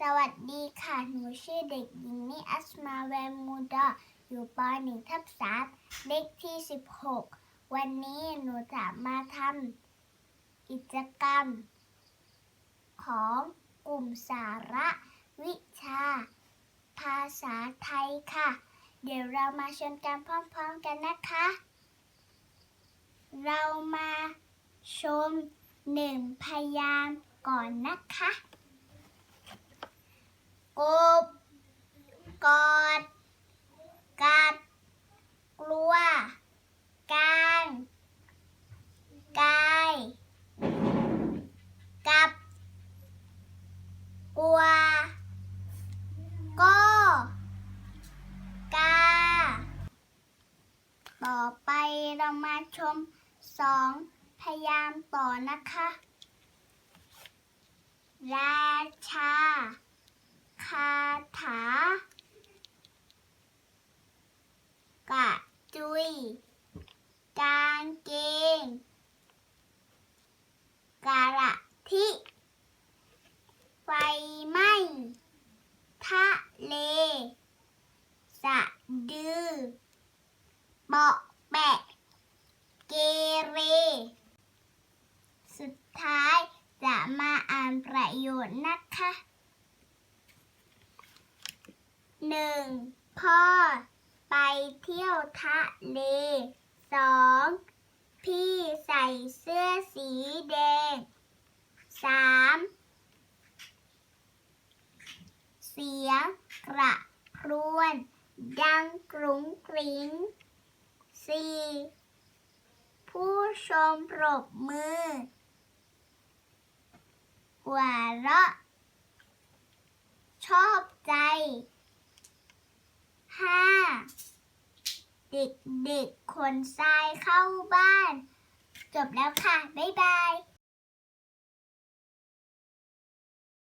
สวัสดีค่ะ หนูชื่อเด็กหญิงนิอัสมาแวมูดาอยู่ป .1 ทับ3เลขที่ 16 วันนี้หนูจะมาทำกิจกรรม ของกลุ่มสาระวิชา ภาษาไทยค่ะ เดี๋ยวเรามาชมกันพร้อมๆกันนะคะ เรามาชมหนึ่งพยางค์ก่อนนะคะ กบ กอด กัด กลัว การกาย กับ กลัว ก็ กา ต่อไปเรามาชมสองพยางค์ต่อนะคะ ราชาากะจุย กางเกงกะระทิไฟไหม้ทะเลสะดือเปาะแปะเกเร สุดท้ายจะมาอ่านประโยชน์นะคะ หนึ่งพ่อ ไปเที่ยวทะเลสองพี่ใส่เสื้อสีแดงสามเสียงกระพรวน ดังกรุงกริงสี่ผู้ชมปรบมือ หัวเราะ ชอบใจ ห้าเด็กๆขนทรายเข้าบ้าน จบแล้วค่ะ บ๊ายบาย